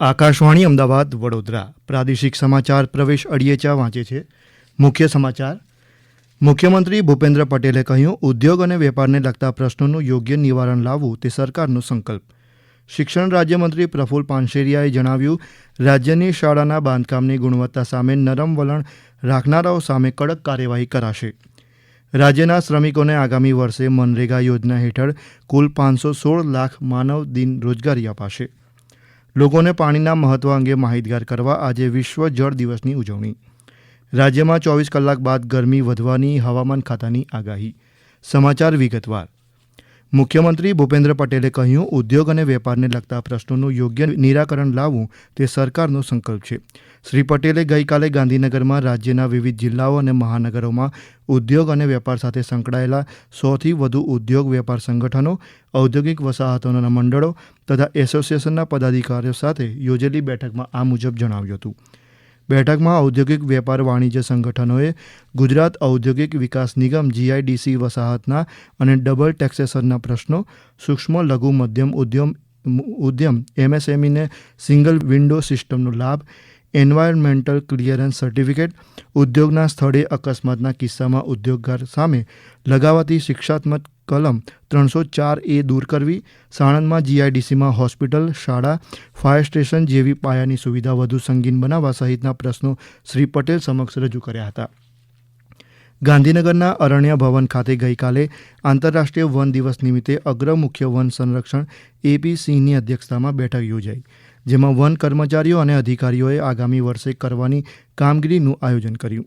આકાશવાણી અમદાવાદ, વડોદરા. પ્રાદેશિક સમાચાર પ્રવેશ અડિયેચા વાંચે છે. મુખ્ય સમાચાર. મુખ્યમંત્રી ભૂપેન્દ્ર પટેલે કહ્યું, ઉદ્યોગ અને વેપારને લગતા પ્રશ્નોનું યોગ્ય નિવારણ લાવવું તે સરકારનો સંકલ્પ. શિક્ષણ રાજ્યમંત્રી પ્રફુલ પાનશેરિયાએ જણાવ્યું, રાજ્યની શાળાના બાંધકામની ગુણવત્તા સામે નરમ વલણ રાખનારાઓ સામે કડક કાર્યવાહી કરાશે. રાજ્યના શ્રમિકોને આગામી વર્ષે મનરેગા યોજના હેઠળ કુલ પાંચસો સોળ લાખ માનવ દિન રોજગારી અપાશે. લોકોને પાણીના મહત્વ અંગે માહિતગાર કરવા આજે વિશ્વ જળ દિવસની ઉજવણી. રાજ્યમાં ચોવીસ કલાક બાદ ગરમી વધવાની હવામાન ખાતાની આગાહી. સમાચાર વિગતવાર. મુખ્યમંત્રી ભૂપેન્દ્ર પટેલે કહ્યું, ઉદ્યોગ અને વેપારને લગતા પ્રશ્નોનું યોગ્ય નિરાકરણ લાવવું તે સરકારનો સંકલ્પ છે. શ્રી પટેલે ગઈકાલે ગાંધીનગરમાં રાજ્યના વિવિધ જિલ્લાઓ અને મહાનગરોમાં ઉદ્યોગ અને વેપાર સાથે સંકળાયેલા સોથી વધુ ઉદ્યોગ વેપાર સંગઠનો, ઔદ્યોગિક વસાહતોના મંડળો તથા એસોસિએશનના પદાધિકારીઓ સાથે યોજેલી બેઠકમાં આ મુજબ જણાવ્યું હતું. બેઠકમાં ઔદ્યોગિક વેપાર વાણિજ્ય સંગઠનોએ ગુજરાત ઔદ્યોગિક વિકાસ નિગમ જીઆઈડીસી વસાહતના અને ડબલ ટેક્સેશનના પ્રશ્નો, સૂક્ષ્મ લઘુ મધ્યમ ઉદ્યમ ઉદ્યમ, એમએસએમઈને સિંગલ વિન્ડો સિસ્ટમનો લાભ એન્વાયરમેન્ટલ ક્લિયરન્સ સર્ટિફિકેટ ઉદ્યોગના સ્થળે અકસ્માતના કિસ્સામાં ઉદ્યોગકાર સામે લગાવાતી શિક્ષાત્મક કલમ ત્રણસો ચાર એ દૂર કરવી, સાણંદમાં જીઆઈડીસીમાં હોસ્પિટલ, શાળા, ફાયર સ્ટેશન જેવી પાયાની સુવિધા વધુ સંગીન બનાવવા સહિતના પ્રશ્નો શ્રી પટેલ સમક્ષ રજૂ કર્યા હતા. ગાંધીનગરના અરણ્ય ભવન ખાતે ગઈકાલે આંતરરાષ્ટ્રીય વન દિવસ નિમિત્તે અગ્ર મુખ્ય વન સંરક્ષણ એપી સિંહની અધ્યક્ષતામાં બેઠક યોજાઈ. જેમાં વન કર્મચારીઓ અને અધિકારીઓએ આગામી વર્ષે કરવાની કામગીરીનું આયોજન કર્યું.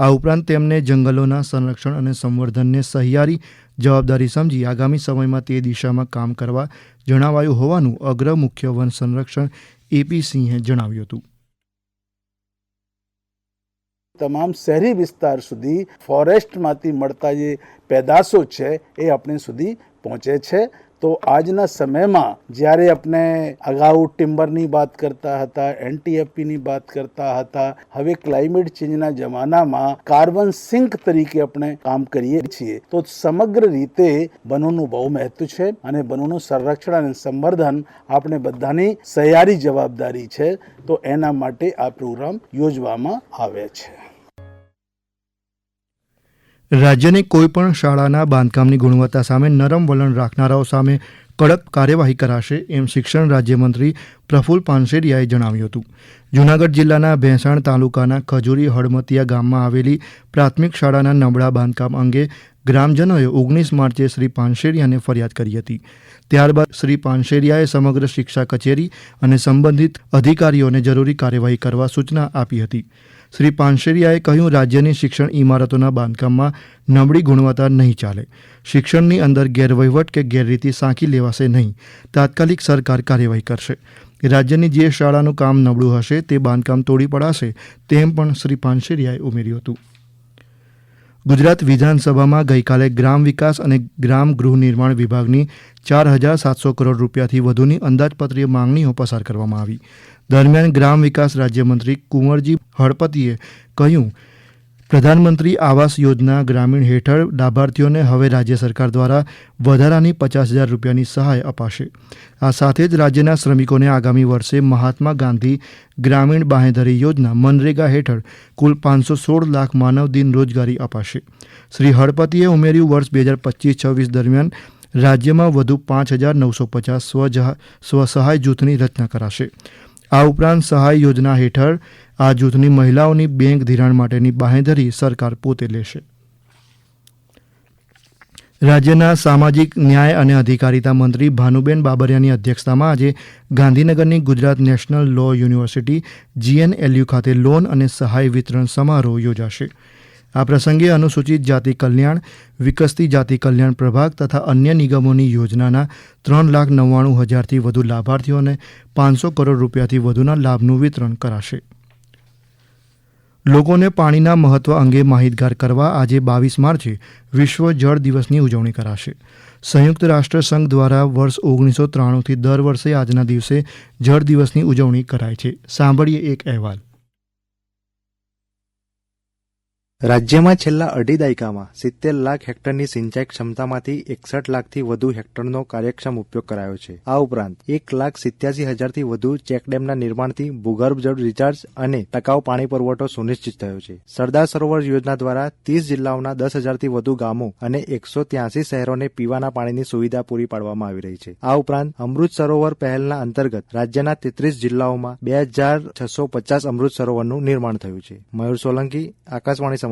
આ ઉપરાંત તેમને જંગલોના સંરક્ષણ અને સંવર્ધનને સહિયારી જવાબદારી સમજી આગામી સમયમાં તે દિશામાં કામ કરવા જણાવાયું હોવાનું અગ્ર મુખ્ય વન સંરક્ષણ એપી સિંહે જણાવ્યું હતું. તમામ શહેરી વિસ્તાર સુધી ફોરેસ્ટમાંથી મળતા જે પેદાશો છે, એ આપણે સુધી પહોંચે છે. તો આજના સમયમાં જ્યારે આપણે અગાઉ ટિમ્બરની વાત કરતા હતા એનટીએફપીની વાત કરતા હતા, હવે ક્લાઇમેટ ચેન્જના જમાનામાં કાર્બન સિંક તરીકે આપણે કામ કરીએ છીએ, તો સમગ્ર રીતે વનોનું બહુ મહત્વ છે અને વનોનું સંરક્ષણ અને સંવર્ધન આપણે બધાની સહિયારી જવાબદારી છે, તો એના માટે આ પ્રોગ્રામ યોજવામાં આવે છે. રાજ્યની કોઈપણ શાળાના બાંધકામની ગુણવત્તા સામે નરમ વલણ રાખનારાઓ સામે કડક કાર્યવાહી કરાશે એમ શિક્ષણ રાજ્યમંત્રી પ્રફુલ પાનસેરિયાએ જણાવ્યું હતું. જૂનાગઢ જિલ્લાના ભેંસાણ તાલુકાના ખજૂરી હળમતિયા ગામમાં આવેલી પ્રાથમિક શાળાના નબળા બાંધકામ અંગે ગ્રામજનોએ ઓગણીસ માર્ચે શ્રી પાનશેરિયાને ફરિયાદ કરી હતી. ત્યારબાદ શ્રી પાનશેરિયાએ સમગ્ર શિક્ષા કચેરી અને સંબંધિત અધિકારીઓને જરૂરી કાર્યવાહી કરવા સૂચના આપી હતી. શ્રી પાનશેરિયાએ કહ્યું, રાજ્યની શિક્ષણ ઇમારતોના બાંધકામમાં નબળી ગુણવત્તા નહીં ચાલે. શિક્ષણની અંદર ગેરવહીવટ કે ગેરરીતિ સાંકી લેવાશે નહીં. તાત્કાલિક સરકાર કાર્યવાહી કરશે. રાજ્યની જે શાળાનું કામ નબળું હશે, તે બાંધકામ તોડી પડાશે, તેમ પણ શ્રી પાનશેરિયાએ ઉમેર્યું હતું. ગુજરાત વિધાનસભામાં ગઈકાલે ગ્રામ વિકાસ અને ગ્રામ ગૃહ નિર્માણ વિભાગની ચાર હજાર સાતસો કરોડ રૂપિયાથી વધુની અંદાજપત્રીય માંગણીઓ પસાર કરવામાં આવી. દરમિયાન ગ્રામ વિકાસ રાજ્યમંત્રી કુંવરજી હળપતિએ કહ્યું પ્રધાનમંત્રી આવાસ યોજના ગ્રામીણ હેઠળ લાભાર્થીઓને હવે રાજ્ય સરકાર દ્વારા વધારાની પચાસ હજાર રૂપિયાની સહાય અપાશે. આ સાથે જ રાજ્યના શ્રમિકોને આગામી વર્ષે મહાત્મા ગાંધી ગ્રામીણ બાંહેધરી યોજના મનરેગા હેઠળ કુલ પાંચસો સોળ લાખ માનવ દિન રોજગારી અપાશે. શ્રી હળપતિએ ઉમેર્યું, વર્ષ બે હજાર પચીસ છવ્વીસ દરમિયાન રાજ્યમાં વધુ પાંચ હજાર નવસો પચાસ સ્વસહાય જૂથની રચના કરાશે. આ ઉપરાંત સહાય યોજના હેઠળ આ જૂથની મહિલાઓની બેંક ધિરાણ માટેની બાંહેધરી સરકાર પોતે લેશે. રાજ્યના સામાજિક ન્યાય અને અધિકારિતા મંત્રી ભાનુબેન બાબરિયાની અધ્યક્ષતામાં આજે ગાંધીનગરની Gujarat national law university GNLU ખાતે લોન અને સહાય વિતરણ સમારોહ યોજાશે. આ પ્રસંગે અનુસૂચિત જાતિ કલ્યાણ, વિકસતી જાતિ કલ્યાણ પ્રભાગ તથા અન્ય નિગમોની યોજનાના ત્રણ લાખ નવ્વાણું હજારથી વધુ લાભાર્થીઓને પાંચસો કરોડ રૂપિયાથી વધુના લાભનું વિતરણ કરાશે. લોકોને પાણીના મહત્વ અંગે માહિતગાર કરવા આજે બાવીસ માર્ચે વિશ્વ જળ દિવસની ઉજવણી કરાશે. સંયુક્ત રાષ્ટ્ર સંઘ દ્વારા વર્ષ ઓગણીસો ત્રાણુંથી દર વર્ષે આજના દિવસે જળ દિવસની ઉજવણી કરાય છે. સાંભળીએ એક અહેવાલ. રાજ્યમાં છેલ્લા અઢી દાયકામાં સિત્તેર લાખ હેક્ટરની સિંચાઈ ક્ષમતામાંથી એકસઠ લાખથી વધુ હેક્ટરનો કાર્યક્ષમ ઉપયોગ કરાયો છે. આ ઉપરાંત એક લાખ સિત્યાસી હજારથી વધુ ચેકડેમના નિર્માણથી ભૂગર્ભ જળ રિચાર્જ અને ટકાઉ પાણી પુરવઠો સુનિશ્ચિત થયો છે. સરદાર સરોવર યોજના દ્વારા ત્રીસ જિલ્લાઓના દસ હજારથી વધુ ગામો અને એકસો ત્યાસી શહેરોને પીવાના પાણીની સુવિધા પૂરી પાડવામાં આવી રહી છે. આ ઉપરાંત અમૃત સરોવર પહેલના અંતર્ગત રાજ્યના તેત્રીસ જિલ્લાઓમાં બે હજાર છસો પચાસ અમૃત સરોવરનું નિર્માણ થયું છે. મયુર સોલંકી, આકાશવાણી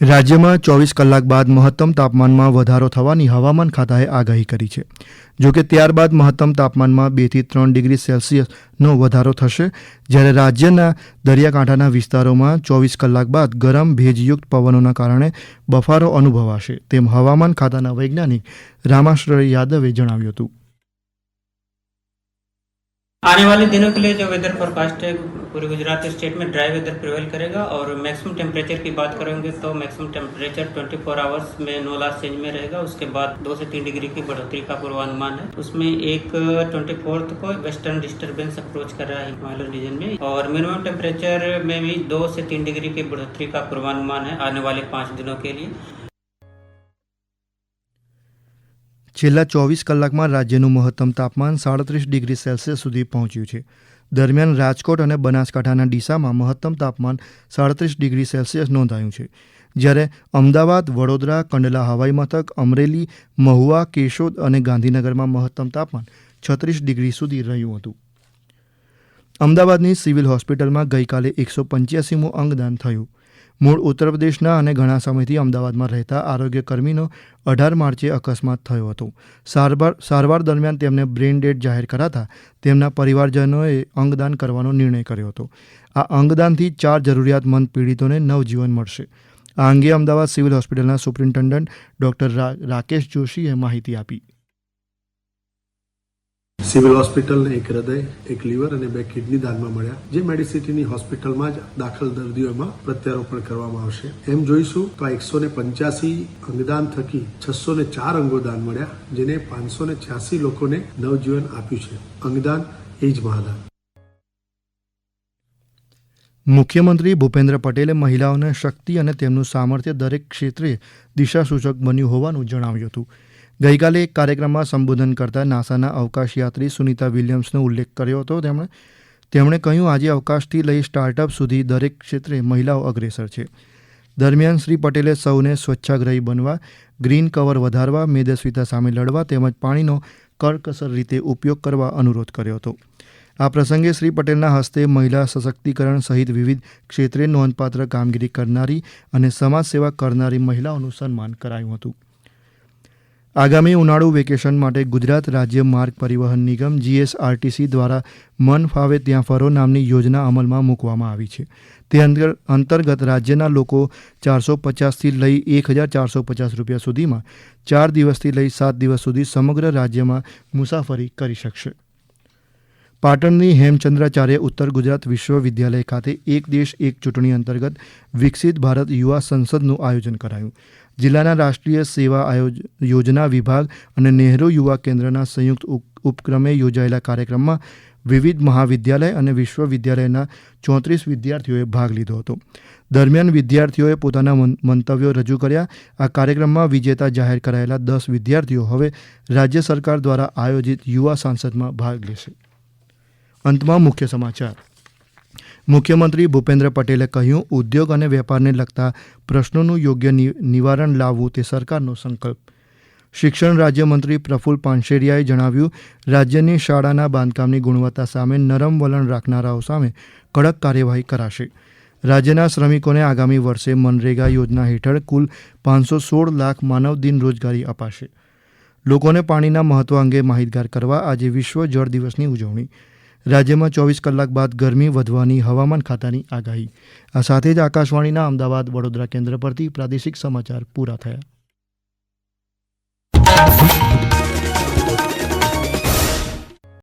રાજ્યમાં ચોવીસ કલાક બાદ મહત્તમ તાપમાનમાં વધારો થવાની હવામાન ખાતાએ આગાહી કરી છે. જોકે ત્યારબાદ મહત્તમ તાપમાનમાં બેથી ત્રણ ડિગ્રી સેલ્સિયસનો વધારો થશે, જ્યારે રાજ્યના દરિયાકાંઠાના વિસ્તારોમાં ચોવીસ કલાક બાદ ગરમ ભેજયુક્ત પવનોના કારણે બફારો અનુભવાશે, તેમ હવામાન ખાતાના વૈજ્ઞાનિક રામાશ્રય યાદવે જણાવ્યું હતું. आने वाले दिनों के लिए जो वेदर फोरकास्ट है, पूरे गुजरात स्टेट में ड्राई वेदर प्रिवेल करेगा और मैक्सिमम टेम्परेचर की बात करेंगे तो मैक्सिमम टेम्परेचर 24 फोर आवर्स में नो लास्ट चेंज में रहेगा। उसके बाद दो से तीन डिग्री की बढ़ोतरी का पूर्वानुमान है। उसमें एक ट्वेंटी को वेस्टर्न डिस्टर्बेंस अप्रोच कर रहा है हिमालयन रीजन में और मिनिमम टेम्परेचर में भी दो से तीन डिग्री की बढ़ोतरी का पूर्वानुमान है आने वाले पाँच दिनों के लिए। છેલ્લા ચોવીસ કલાકમાં રાજ્યનું મહત્તમ તાપમાન સાડત્રીસ ડિગ્રી સેલ્સિયસ સુધી પહોંચ્યું છે. દરમિયાન રાજકોટ અને બનાસકાંઠાના ડીસામાં મહત્તમ તાપમાન સાડત્રીસ ડિગ્રી સેલ્સિયસ નોંધાયું છે. જ્યારે અમદાવાદ, વડોદરા, કંડલા, હવાઈ મથક, અમરેલી, મહુવા, કેશોદ અને ગાંધીનગરમાં મહત્તમ તાપમાન છત્રીસ ડિગ્રી સુધી રહ્યું હતું. અમદાવાદની સિવિલ હોસ્પિટલમાં ગઈકાલે એકસો પંચ્યાસીમું અંગદાન થયું. મૂળ ઉત્તર પ્રદેશના અને ઘણા સમયથી અમદાવાદમાં રહેતા આરોગ્ય કર્મીનો અઢાર માર્ચે અકસ્માત થયો હતો. સારવાર સારવાર દરમિયાન તેમને બ્રેન ડેડ જાહેર કરાતા તેમના પરિવારજનોએ અંગદાન કરવાનો નિર્ણય કર્યો હતો. આ અંગદાનથી ચાર જરૂરિયાતમંદ પીડિતોને નવજીવન મળશે. આ અંગે અમદાવાદ સિવિલ હોસ્પિટલના સુપ્રિન્ટેન્ડન્ટ ડોક્ટર રાકેશ જોશીએ માહિતી આપી. સિવિલ હોસ્પિટલને એક હૃદય, એક લીવર અને બે કિડની દાનમાં મળ્યા, જે મેડિસિટીની હોસ્પિટલમાં જ દાખલ દર્દીઓમાં પ્રત્યારોપણ કરવામાં આવશે. એમ જોઈશું તો એકસો ને પંચ્યાસી અંગદાન થકી છસો ને ચાર અંગો દાન મળ્યા, જેને પાંચસો ને છ્યાસી લોકોને નવજીવન આપ્યું છે. અંગદાન એ જ મહાદાન. મુખ્યમંત્રી ભૂપેન્દ્ર પટેલે મહિલાઓને શક્તિ અને તેમનું સામર્થ્ય દરેક ક્ષેત્રે દિશાસૂચક બન્યું હોવાનું જણાવ્યું હતું. ગઈકાલે એક કાર્યક્રમમાં સંબોધન કરતા નાસાના અવકાશયાત્રી સુનિતા વિલિયમ્સનો ઉલ્લેખ કર્યો હતો. તેમણે તેમણે કહ્યું, આજે અવકાશથી લઈ સ્ટાર્ટઅપ સુધી દરેક ક્ષેત્રે મહિલાઓ અગ્રેસર છે. દરમિયાન શ્રી પટેલે સૌને સ્વચ્છાગ્રહી બનવા, ગ્રીન કવર વધારવા, મેદસ્વીતા સામે લડવા તેમજ પાણીનો કરકસર રીતે ઉપયોગ કરવા અનુરોધ કર્યો હતો. આ પ્રસંગે શ્રી પટેલના હસ્તે મહિલા સશક્તિકરણ સહિત વિવિધ ક્ષેત્રે નોંધપાત્ર કામગીરી કરનારી અને સમાજ સેવા કરનારી મહિલાઓનું સન્માન કરાયું હતું. આગામી ઉનાળુ વેકેશન માટે ગુજરાત રાજ્ય માર્ગ પરિવહન નિગમ જીએસઆરટીસી દ્વારા મન ફાવે ત્યાં ફરો નામની યોજના અમલમાં મૂકવામાં આવી છે. તે અંતર- અંતર્ગત રાજ્યના લોકો ચારસો પચાસથી લઈ એક હજાર ચારસો પચાસ રૂપિયા સુધીમાં ચાર દિવસથી લઈ સાત દિવસ સુધી સમગ્ર રાજ્યમાં મુસાફરી કરી શકશે. પાટણની હેમચંદ્રાચાર્ય ઉત્તર ગુજરાત વિશ્વવિદ્યાલય ખાતે એક દેશ એક ચૂંટણી અંતર્ગત વિકસિત ભારત યુવા સંસદનું આયોજન કરાયું. જિલ્લાના રાષ્ટ્રીય સેવા યોજના વિભાગ અને નહેરુ યુવા કેન્દ્રના સંયુક્ત ઉપ- ઉપક્રમે યોજાયેલા કાર્યક્રમમાં વિવિધ મહાવિદ્યાલય અને વિશ્વવિદ્યાલયના ચોત્રીસ વિદ્યાર્થીઓએ ભાગ લીધો હતો. દરમિયાન વિદ્યાર્થીઓએ પોતાના મંતવ્યો રજૂ કર્યા. આ કાર્યક્રમમાં વિજેતા જાહેર કરાયેલા દસ વિદ્યાર્થીઓ હવે રાજ્ય સરકાર દ્વારા આયોજિત યુવા સાંસદમાં ભાગ લેશે. અંતમાં મુખ્ય સમાચાર. મુખ્યમંત્રી ભૂપેન્દ્ર પટેલે કહ્યું, ઉદ્યોગ અને વેપારને લગતા પ્રશ્નોનું યોગ્ય નિવારણ લાવવું તે સરકારનો સંકલ્પ. શિક્ષણ રાજ્યમંત્રી પ્રફુલ પાનશેરિયાએ જણાવ્યું, રાજ્યની શાળાના બાંધકામની ગુણવત્તા સામે નરમ વલણ રાખનારાઓ સામે કડક કાર્યવાહી કરાશે. રાજ્યના શ્રમિકોને આગામી વર્ષે મનરેગા યોજના હેઠળ કુલ પાંચસો સોળ લાખ માનવ દિન રોજગારી અપાશે. લોકોને પાણીના મહત્વ અંગે માહિતગાર કરવા આજે વિશ્વ જળ દિવસની ઉજવણી. રાજ્યમાં ચોવીસ કલાક બાદ ગરમી વધવાની હવામાન ખાતાની આગાહી. આ સાથે જ આકાશવાણીના અમદાવાદ વડોદરા કેન્દ્ર પરથી પ્રાદેશિક સમાચાર પૂરા થયા.